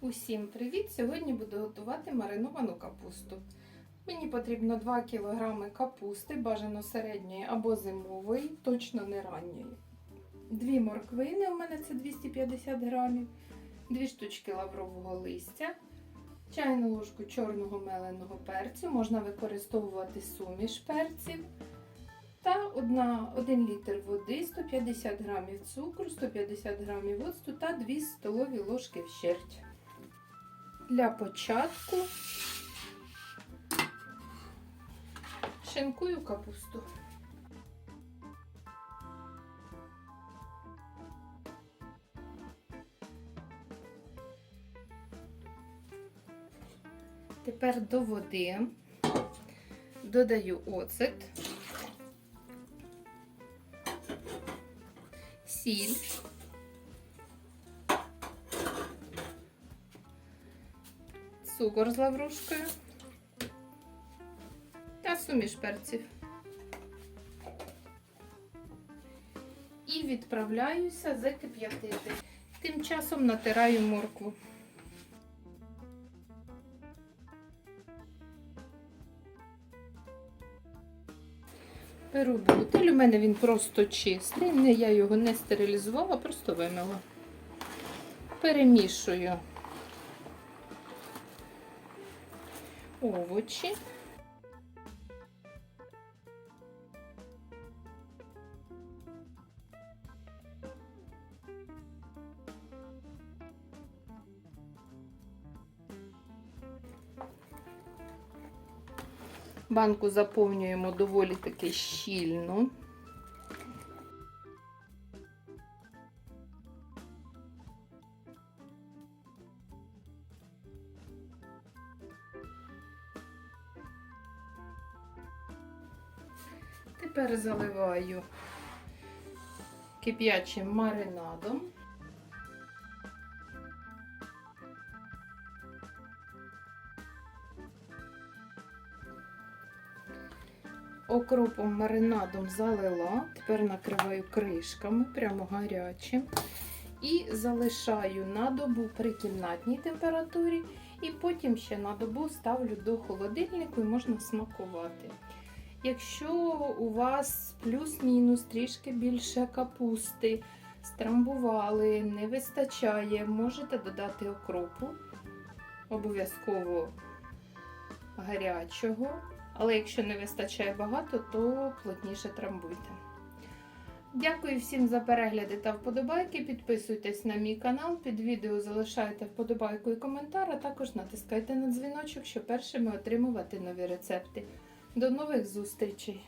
Усім привіт! Сьогодні буду готувати мариновану капусту. Мені потрібно 2 кг капусти, бажано середньої або зимової, точно не ранньої. Дві морквини, у мене це 250 грамів, дві штучки лаврового листя, чайну ложку чорного меленого перцю, можна використовувати суміш перців. Та 1 літр води, 150 грамів цукру, 150 грамів оцту та 2 столові ложки вщерть. Для початку шинкую капусту. Тепер до води додаю оцет, сіль. Цукор з лаврушкою та суміш перців. І відправляюся закип'ятити. Тим часом натираю моркву. Беру бутиль, у мене він просто чистий, я його не стерилізувала, просто вимила. Перемішую овочі. Банку заповнюємо доволі таки щільно. Тепер заливаю кип'ячим маринадом. Окропом маринадом залила, тепер накриваю кришками, прямо гарячим. І залишаю на добу при кімнатній температурі, і потім ще на добу ставлю до холодильнику і можна смакувати. Якщо у вас плюс-мінус трішки більше капусти, страмбували, не вистачає, можете додати окропу, обов'язково гарячого. Але якщо не вистачає багато, то плотніше трамбуйте. Дякую всім за перегляди та вподобайки. Підписуйтесь на мій канал, під відео залишайте вподобайку і коментар, а також натискайте на дзвіночок, щоб першими отримувати нові рецепти. До нових зустрічей!